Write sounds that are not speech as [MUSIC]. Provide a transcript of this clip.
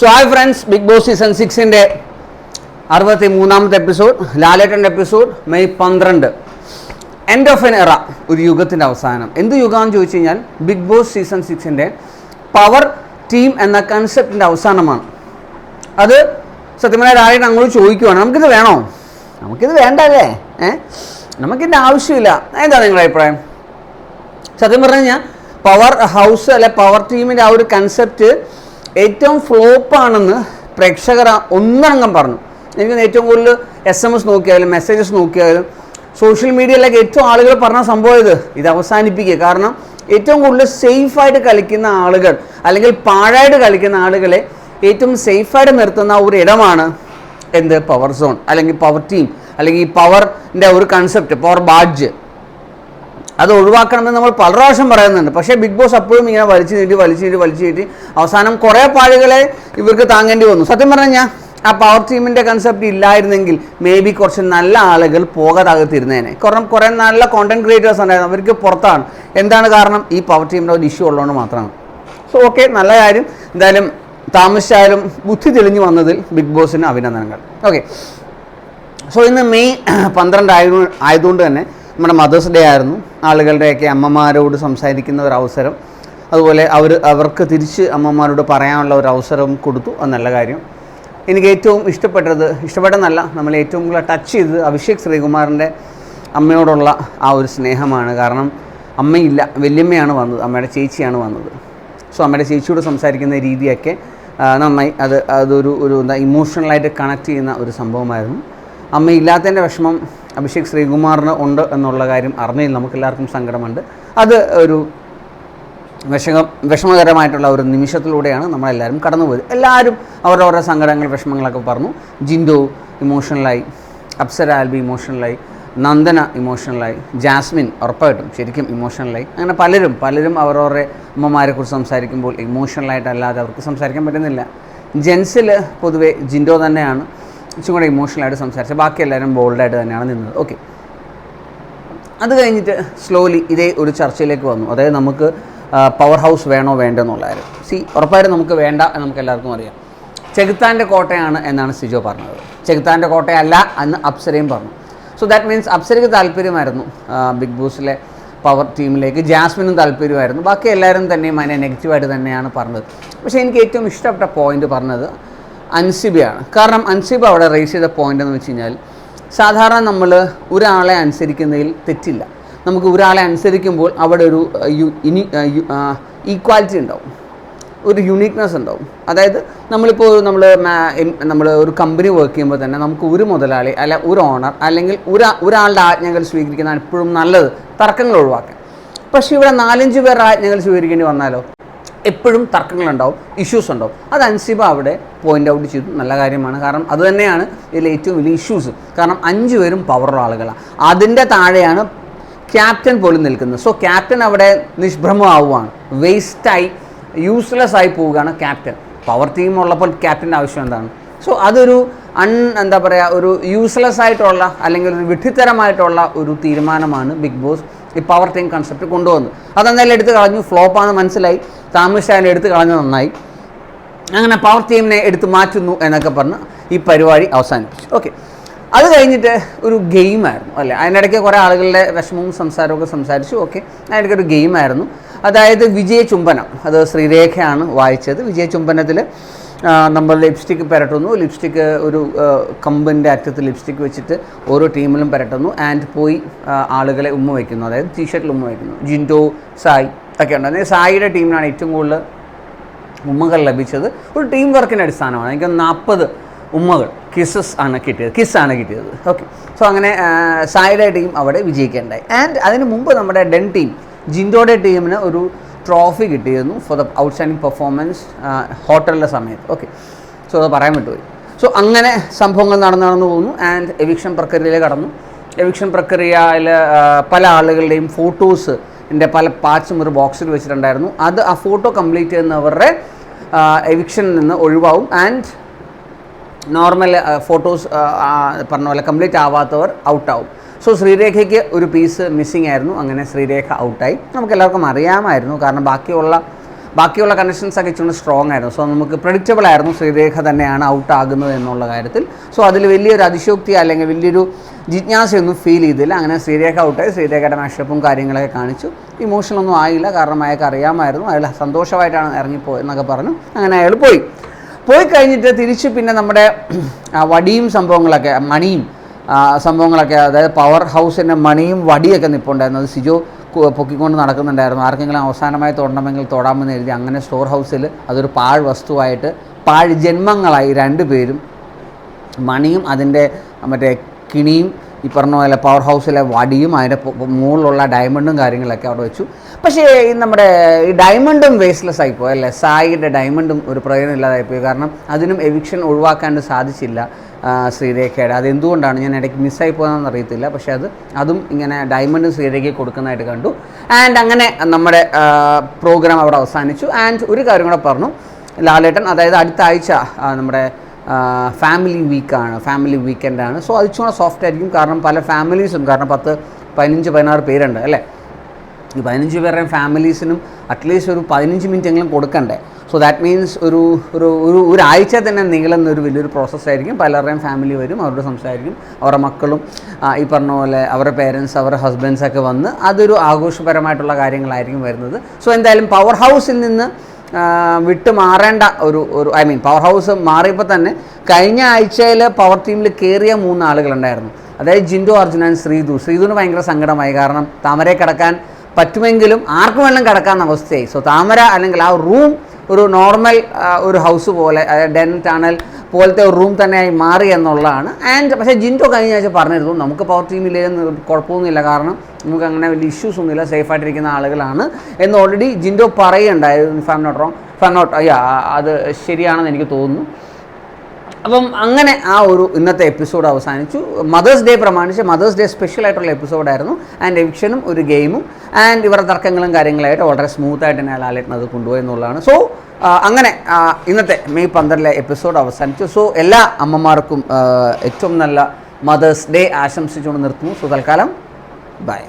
So hi friends Bigg Boss season സിക്സിന്റെ അറുപത്തി മൂന്നാമത്തെ episode ലാലേട്ടന്റെ എപ്പിസോഡ് മെയ് പന്ത്രണ്ട്. എൻഡ് ഓഫ് എൻ എറ ഒരു യുഗത്തിന്റെ അവസാനം. എന്ത് യുഗമാണെന്ന് ചോദിച്ചു കഴിഞ്ഞാൽ ബിഗ് ബോസ് സീസൺ സിക്സിന്റെ പവർ ടീം എന്ന കൺസെപ്റ്റിന്റെ അവസാനമാണ്. അത് സത്യമായ രാജേട്ടൻ അങ്ങോട്ട് ചോദിക്കുവാണ്. നമുക്കിത് വേണോ? നമുക്കിത് വേണ്ടല്ലേ ഏ? നമുക്കിതിന്റെ ആവശ്യമില്ല. എന്താ നിങ്ങളുടെ അഭിപ്രായം? സത്യം പറഞ്ഞു കഴിഞ്ഞാൽ പവർ ഹൗസ് അല്ലെ പവർ ടീമിന്റെ ആ ഒരു കൺസെപ്റ്റ് ഏറ്റവും ഫ്ലോപ്പാണെന്ന് പ്രേക്ഷകർ ഒന്നടങ്കം പറഞ്ഞു. എനിക്ക് ഏറ്റവും കൂടുതൽ എസ് എം എസ് നോക്കിയാലും മെസ്സേജസ് നോക്കിയാലും സോഷ്യൽ മീഡിയയിലൊക്കെ ഏറ്റവും ആളുകൾ പറഞ്ഞ സംഭവം ഇത്. ഇത് അവസാനിപ്പിക്കുക. കാരണം ഏറ്റവും കൂടുതൽ സേഫായിട്ട് കളിക്കുന്ന ആളുകൾ അല്ലെങ്കിൽ പാഴായിട്ട് കളിക്കുന്ന ആളുകളെ ഏറ്റവും സേഫായിട്ട് നിർത്തുന്ന ഒരു ഇടമാണ് എന്ത്? പവർ സോൺ അല്ലെങ്കിൽ പവർ ടീം അല്ലെങ്കിൽ ഈ പവറിന്റെ ഒരു കൺസെപ്റ്റ് പവർ ബാഡ്ജ് അത് ഒഴിവാക്കണമെന്ന് നമ്മൾ പല പ്രാവശ്യം പറയുന്നുണ്ട്. പക്ഷേ ബിഗ് ബോസ് അപ്പോഴും ഇങ്ങനെ വലിച്ചു നീട്ടി വലിച്ചു നീട്ടി വലിച്ചു നീട്ടി അവസാനം കുറേ പാടുകളെ ഇവർക്ക് താങ്ങേണ്ടി വന്നു. സത്യം പറഞ്ഞാൽ ആ പവർ ടീമിന്റെ കൺസെപ്റ്റ് ഇല്ലായിരുന്നെങ്കിൽ മേ ബി കുറച്ച് നല്ല ആളുകൾ പോകാതാകത്തിരുന്നേനെ. കാരണം കുറേ നല്ല കോണ്ടന്റ് ക്രിയേറ്റേഴ്സ് ഉണ്ടായിരുന്നു. അവർക്ക് പുറത്താണ്. എന്താണ് കാരണം? ഈ പവർ ടീമിന്റെ ഒരു ഇഷ്യൂ ഉള്ളതുകൊണ്ട് മാത്രമാണ്. സോ ഓക്കെ നല്ല കാര്യം. എന്തായാലും താമസിച്ചാലും ബുദ്ധി തെളിഞ്ഞു വന്നതിൽ ബിഗ് ബോസിന് അഭിനന്ദനങ്ങൾ. ഓക്കെ സോ ഇന്ന് മെയ് [CLEARS THROAT] പന്ത്രണ്ട് ആയതു ആയതുകൊണ്ട് തന്നെ നമ്മുടെ മദേഴ്സ് ഡേ ആയിരുന്നു. ആളുകളുടെയൊക്കെ അമ്മമാരോട് സംസാരിക്കുന്ന ഒരു അവസരം. അതുപോലെ അവർ അവർക്ക് തിരിച്ച് അമ്മമാരോട് പറയാനുള്ള ഒരു അവസരം കൊടുത്തു. അത് നല്ല കാര്യം. എനിക്ക് ഏറ്റവും ഇഷ്ടപ്പെട്ടത് ഇഷ്ടപ്പെട്ടെന്നല്ല നമ്മൾ ഏറ്റവും കൂടുതൽ ടച്ച് ചെയ്തത് അഭിഷേക് ശ്രീകുമാറിന്റെ അമ്മയോടുള്ള ആ ഒരു സ്നേഹമാണ്. കാരണം അമ്മയില്ല വല്യമ്മയാണ് വന്നത് അമ്മയുടെ ചേച്ചിയാണ് വന്നത്. സോ അമ്മയുടെ ചേച്ചിയോട് സംസാരിക്കുന്ന രീതിയൊക്കെ നന്നായി. അത് അതൊരു ഒരു എന്താ ഇമോഷണലായിട്ട് കണക്ട് ചെയ്യുന്ന ഒരു സംഭവമായിരുന്നു. അമ്മയില്ലാത്തതിന്റെ വിഷമം അഭിഷേക് ശ്രീകുമാറിന് ഉണ്ട് എന്നുള്ള കാര്യം അറിഞ്ഞതിൽ നമുക്കെല്ലാവർക്കും സങ്കടമുണ്ട്. അത് ഒരു വിഷമ വിഷമകരമായിട്ടുള്ള ഒരു നിമിഷത്തിലൂടെയാണ് നമ്മളെല്ലാവരും കടന്നുപോയത്. എല്ലാവരും അവരവരുടെ സങ്കടങ്ങൾ വിഷമങ്ങളൊക്കെ പറഞ്ഞു. ജിൻഡോ ഇമോഷണലായി അപ്സര ആൽബി ഇമോഷണലായി നന്ദന ഇമോഷണലായി ജാസ്മിൻ ഉറപ്പായിട്ടും ശരിക്കും ഇമോഷണലായി അങ്ങനെ പലരും പലരും അവരവരുടെ അമ്മമാരെക്കുറിച്ച് സംസാരിക്കുമ്പോൾ ഇമോഷണലായിട്ടല്ലാതെ അവർക്ക് സംസാരിക്കാൻ പറ്റുന്നില്ല. ജെൻസിൽ പൊതുവേ ജിൻഡോ തന്നെയാണ്. ഇച്ചും കൂടെ ഇമോഷണലായിട്ട് സംസാരിച്ചത് ബാക്കി എല്ലാവരും ബോൾഡായിട്ട് തന്നെയാണ് നിന്നത്. ഓക്കെ അത് കഴിഞ്ഞിട്ട് സ്ലോലി ഇതേ ഒരു ചർച്ചയിലേക്ക് വന്നു. അതായത് നമുക്ക് പവർ ഹൗസ് വേണോ വേണ്ടോ എന്നുള്ളതായിരുന്നു സി ഉറപ്പായിട്ടും നമുക്ക് വേണ്ട എന്ന് നമുക്ക് എല്ലാവർക്കും അറിയാം. ചെകുത്താന്റെ കോട്ടയാണ് എന്നാണ് സിജോ പറഞ്ഞത്. ചെകുത്താന്റെ കോട്ടയല്ല എന്ന് അപ്സരയും പറഞ്ഞു. സോ ദാറ്റ് മീൻസ് അപ്സരയ്ക്ക് താല്പര്യമായിരുന്നു ബിഗ് ബോസിലെ പവർ ടീമിലേക്ക് ജാസ്മിനും താല്പര്യമായിരുന്നു. ബാക്കി എല്ലാവരും തന്നെയും അതിനെ നെഗറ്റീവായിട്ട് തന്നെയാണ് പറഞ്ഞത്. പക്ഷേ എനിക്ക് ഏറ്റവും ഇഷ്ടപ്പെട്ട പോയിന്റ് പറഞ്ഞത് അൻസിബയാണ്. കാരണം അൻസിബ അവിടെ റേസ് ചെയ്ത പോയിന്റ് എന്ന് വെച്ച് കഴിഞ്ഞാൽ സാധാരണ നമ്മൾ ഒരാളെ അനുസരിക്കുന്നതിൽ തെറ്റില്ല. നമുക്ക് ഒരാളെ അനുസരിക്കുമ്പോൾ അവിടെ ഒരു ഇനി ഈക്വാലിറ്റി ഉണ്ടാവും. ഒരു യുണീക്നെസ് ഉണ്ടാവും. അതായത് നമ്മളിപ്പോൾ നമ്മൾ നമ്മൾ ഒരു കമ്പനി വർക്ക് ചെയ്യുമ്പോൾ തന്നെ നമുക്ക് ഒരു മുതലാളി അല്ല ഒരു ഓണർ അല്ലെങ്കിൽ ഒരാ ഒരാളുടെ ആജ്ഞകൾ സ്വീകരിക്കുന്നതാണ് എപ്പോഴും നല്ലത്. തർക്കങ്ങൾ ഒഴിവാക്കാൻ. പക്ഷേ ഇവിടെ നാലഞ്ച് പേർ ആജ്ഞകൾ സ്വീകരിക്കേണ്ടി വന്നാലോ? എപ്പോഴും തർക്കങ്ങളുണ്ടാവും ഇഷ്യൂസ് ഉണ്ടാവും. അത് അൻസിബ അവിടെ പോയിന്റ് ഔട്ട് ചെയ്തു. നല്ല കാര്യമാണ്. കാരണം അത് തന്നെയാണ് ഇതിൽ ഏറ്റവും വലിയ ഇഷ്യൂസ് കാരണം അഞ്ച് പേരും പവറുള്ള ആളുകളാണ് അതിന്റെ താഴെയാണ് ക്യാപ്റ്റൻ പോലും നിൽക്കുന്നത്. സോ ക്യാപ്റ്റൻ അവിടെ നിഷ്ഭ്രമമാവുകയാണ് വേസ്റ്റായി യൂസ്ലെസ് ആയി പോവുകയാണ് ക്യാപ്റ്റൻ പവർ ടീം ഉള്ളപ്പോൾ ക്യാപ്റ്റന്റെ ആവശ്യം എന്താണ്? സോ അതൊരു അൺ എന്താ പറയുക ഒരു യൂസ്ലെസ് ആയിട്ടുള്ള അല്ലെങ്കിൽ ഒരു വിഡ്ഢിത്തരമായിട്ടുള്ള ഒരു തീരുമാനമാണ് ബിഗ് ബോസ് ഈ പവർ ടീം കൺസെപ്റ്റ് കൊണ്ടുവന്നത്. അതെന്തായാലും എടുത്ത് കളഞ്ഞു. ഫ്ലോപ്പാണെന്ന് മനസ്സിലായി. താമസിച്ചാലും എടുത്ത് കളഞ്ഞ നന്നായി. അങ്ങനെ പവർ ടീമിനെ എടുത്ത് മാറ്റുന്നു എന്നൊക്കെ പറഞ്ഞ് ഈ പരിപാടി അവസാനിപ്പിച്ചു. ഓക്കെ അത് കഴിഞ്ഞിട്ട് ഒരു ഗെയിമായിരുന്നു അല്ലേ? അതിനിടയ്ക്ക് കുറേ ആളുകളുടെ വിഷമവും സംസാരമൊക്കെ സംസാരിച്ചു. ഓക്കെ അതിനിടയ്ക്ക് ഒരു ഗെയിമായിരുന്നു അതായത് വിജയ ചുംബനം. അത് ശ്രീരേഖയാണ് വായിച്ചത്. വിജയ ചുംബനത്തിൽ നമ്മൾ ലിപ്സ്റ്റിക്ക് പുരട്ടുന്നു. ലിപ്സ്റ്റിക്ക് ഒരു കമ്പിന്റെ അറ്റത്ത് ലിപ്സ്റ്റിക്ക് വെച്ചിട്ട് ഓരോ ടീമിലും പുരട്ടുന്നു. ആൻഡ് പോയി ആളുകളെ ഉമ്മ വയ്ക്കുന്നു. അതായത് ടീഷർട്ടിൽ ഉമ്മ വയ്ക്കുന്നു. ജിൻഡോ സായി. ഒക്കെ ഉണ്ട്. അതായത് സായിയുടെ ടീമിനാണ് ഏറ്റവും കൂടുതൽ ഉമ്മകൾ ലഭിച്ചത്. ഒരു ടീം വർക്കിന്റെ അടിസ്ഥാനമാണ്. എനിക്ക് നാൽപ്പത് ഉമ്മകൾ കിസ്സസ് ആണ് കിട്ടിയത്. കിസ്സാണ് കിട്ടിയത്. ഓക്കെ സോ അങ്ങനെ സായിയുടെ ടീം അവിടെ വിജയിക്കേണ്ടായി ആൻഡ് അതിന് മുമ്പ് നമ്മുടെ ഡെൻ ടീം ജിൻഡോയുടെ ടീമിന് ഒരു ട്രോഫി കിട്ടിയിരുന്നു ഫോർ ദ ഔട്ട്സ്റ്റാൻഡിങ് പെർഫോമൻസ് ഹോട്ടലിന്റെ സമയത്ത്. ഓക്കെ സോ അത് പറയാൻ വിട്ടുപോയി. സോ അങ്ങനെ സംഭവങ്ങൾ നടന്നു നടന്നു പോകുന്നു. ആൻഡ് എവിക്ഷൻ പ്രക്രിയയിലേക്ക് കടന്നു. എവിക്ഷൻ പ്രക്രിയയിൽ പല ആളുകളുടെയും ഫോട്ടോസ് എന്റെ പല പാർട്സും ഒരു ബോക്സിൽ വെച്ചിട്ടുണ്ടായിരുന്നു. അത് ആ ഫോട്ടോ കംപ്ലീറ്റ് ചെയ്യുന്നവരുടെ എവിക്ഷനിൽ നിന്ന് ഒഴിവാവും. ആൻഡ് നോർമൽ ഫോട്ടോസ് പറഞ്ഞ പോലെ കംപ്ലീറ്റ് ആവാത്തവർ ഔട്ടാവും സോ ശ്രീരേഖയ്ക്ക് ഒരു പീസ് മിസ്സിംഗ് ആയിരുന്നു. അങ്ങനെ ശ്രീരേഖ ഔട്ടായി നമുക്ക് എല്ലാവർക്കും അറിയാമായിരുന്നു. കാരണം ബാക്കിയുള്ള ബാക്കിയുള്ള കണ്ടീഷൻസ് ഒക്കെ ഇച്ചിരി സ്ട്രോങ് ആയിരുന്നു. സോ നമുക്ക് പ്രഡിക്റ്റബിൾ ആയിരുന്നു ശ്രീരേഖ തന്നെയാണ് ഔട്ട് ആകുന്നത് എന്നുള്ള കാര്യത്തിൽ. സോ അതിൽ വലിയൊരു അതിശോക്തി അല്ലെങ്കിൽ വലിയൊരു ജിജ്ഞാസയൊന്നും ഫീൽ ചെയ്തില്ല. അങ്ങനെ ശ്രീരേഖ ഔട്ടായി ശ്രീരേഖയുടെ മാഷപ്പും കാര്യങ്ങളൊക്കെ കാണിച്ചു. ഇമോഷണലൊന്നും ആയില്ല. കാരണം അയാൾക്ക് അറിയാമായിരുന്നു. അയാൾ സന്തോഷമായിട്ടാണ് ഇറങ്ങിപ്പോയത് എന്നൊക്കെ പറഞ്ഞു. അങ്ങനെ അയാൾ പോയി. പോയി കഴിഞ്ഞിട്ട് തിരിച്ച് പിന്നെ നമ്മുടെ വടിയും സംഭവങ്ങളൊക്കെ മണിയും സംഭവങ്ങളൊക്കെ അതായത് പവർ ഹൗസിന്റെ മണിയും വടിയൊക്കെ നിൽപ്പുണ്ടായിരുന്നു അത് സിജോ പൊക്കിക്കൊണ്ട് നടക്കുന്നുണ്ടായിരുന്നു. ആർക്കെങ്കിലും അവസാനമായി തൊടണമെങ്കിൽ തൊടാമെന്ന് എഴുതി അങ്ങനെ സ്റ്റോർ ഹൗസിൽ അതൊരു പാഴ് വസ്തുവായിട്ട് പാഴ് ജന്മങ്ങളായി രണ്ടുപേരും മണിയും അതിന്റെ മറ്റേ കിണിയും ഈ പറഞ്ഞ പോലെ പവർ ഹൗസിലെ വടിയും അതിന്റെ മുകളിലുള്ള ഡയമണ്ടും കാര്യങ്ങളൊക്കെ അവിടെ വെച്ചു. പക്ഷേ ഈ നമ്മുടെ ഈ ഡയമണ്ടും വേസ്റ്റ്ലെസ് ആയിപ്പോയി അല്ലേ? സായിയുടെ ഡയമണ്ടും ഒരു പ്രയോജനം ഇല്ലാതായിപ്പോയി. കാരണം അതിനും എവിക്ഷൻ ഒഴിവാക്കാൻ സാധിച്ചില്ല ശ്രീരേഖയുടെ. അതെന്തുകൊണ്ടാണ് ഞാൻ ഇടയ്ക്ക് മിസ്സായി പോകുന്നതെന്ന് അറിയത്തില്ല. പക്ഷേ അത് അതും ഇങ്ങനെ ഡയമണ്ടും ശ്രീരേഖയെ കൊടുക്കുന്നതായിട്ട് കണ്ടു. ആൻഡ് അങ്ങനെ നമ്മുടെ പ്രോഗ്രാം അവിടെ അവസാനിച്ചു. ആൻഡ് ഒരു കാര്യം കൂടെ പറഞ്ഞു. ലാലേട്ടൻ അതായത് അടുത്ത ആഴ്ച നമ്മുടെ ഫാമിലി വീക്കാണ് ഫാമിലി വീക്കെൻഡാണ് സോ അത് ഇച്ചിരി സോഫ്റ്റ് ആയിരിക്കും. കാരണം പല ഫാമിലീസും കാരണം പത്ത് പതിനഞ്ച് പതിനാറ് പേരുണ്ട് അല്ലേ? ഈ പതിനഞ്ച് പേരുടെയും ഫാമിലീസിനും അറ്റ്ലീസ്റ്റ് ഒരു പതിനഞ്ച് മിനിറ്റ് എങ്കിലും കൊടുക്കണ്ടേ? സോ ദാറ്റ് മീൻസ് ഒരു ഒരു ഒരു ഒരാഴ്ച തന്നെ നീളുന്ന ഒരു വലിയൊരു പ്രോസസ്സായിരിക്കും പലരുടെയും ഫാമിലി വരും അവരോട് സംസാരിക്കും. അവരുടെ മക്കളും ഈ പറഞ്ഞ പോലെ അവരുടെ പേരൻസ് അവരുടെ ഹസ്ബൻഡ്സ് ഒക്കെ വന്ന് അതൊരു ആഘോഷപരമായിട്ടുള്ള കാര്യങ്ങളായിരിക്കും വരുന്നത്. സോ എന്തായാലും പവർ ഹൗസിൽ നിന്ന് വിട്ട് മാറേണ്ട ഒരു ഒരു ഐ മീൻ പവർ ഹൗസ് മാറിയപ്പോൾ തന്നെ കഴിഞ്ഞ ആഴ്ചയിൽ പവർ ടീമിൽ കയറിയ മൂന്ന് ആളുകളുണ്ടായിരുന്നു. അതായത് ജിൻഡു അർജുനൻ ശ്രീതു ശ്രീതുവിന് ഭയങ്കര സങ്കടമായി. കാരണം താമരയെ കിടക്കാൻ പറ്റുമെങ്കിലും ആർക്കും വേണം കിടക്കാവുന്ന അവസ്ഥയായി. സോ താമര അല്ലെങ്കിൽ ആ റൂം ഒരു നോർമൽ ഒരു ഹൗസ് പോലെ ഡെൻ ടണൽ പോലത്തെ ഒരു റൂം തന്നെയായി മാറി എന്നുള്ളതാണ്. ആൻഡ് പക്ഷേ ജിന്റോ കഴിഞ്ഞ ആഴ്ച പറഞ്ഞിരുന്നു നമുക്ക് പവർ ടീം ടീമില്ലെന്ന് കുഴപ്പമൊന്നുമില്ല. കാരണം നമുക്ക് അങ്ങനെ വലിയ ഇഷ്യൂസ് ഒന്നുമില്ല. സേഫ് ആയിട്ടിരിക്കുന്ന ആളുകളാണ്. എന്ന് already Jinto പറയുണ്ടായിരുന്നു farm not wrong farm not അയ്യാ അത് ശരിയാണെന്ന് എനിക്ക് തോന്നുന്നു. അപ്പം അങ്ങനെ ആ ഒരു ഇന്നത്തെ എപ്പിസോഡ് അവസാനിച്ചു. മദേഴ്സ് ഡേ പ്രമാണിച്ച് മദേഴ്സ് ഡേ സ്പെഷ്യൽ ആയിട്ടുള്ള എപ്പിസോഡായിരുന്നു ആൻഡ് എവിക്ഷനും ഒരു ഗെയിമും ആൻഡ് ഇവരുടെ തർക്കങ്ങളും കാര്യങ്ങളായിട്ട് വളരെ സ്മൂത്ത് ആയിട്ട് തന്നെ ലാലേട്ടൻ അത് കൊണ്ടുപോയി എന്നുള്ളതാണ്. സോ അങ്ങനെ ഇന്നത്തെ മെയ് പന്ത്രണ്ടിലെ എപ്പിസോഡ് അവസാനിച്ചു. സോ എല്ലാ അമ്മമാർക്കും ഏറ്റവും നല്ല മദേഴ്സ് ഡേ ആശംസിച്ചുകൊണ്ട് നിർത്തുന്നു. സോ തൽക്കാലം ബൈ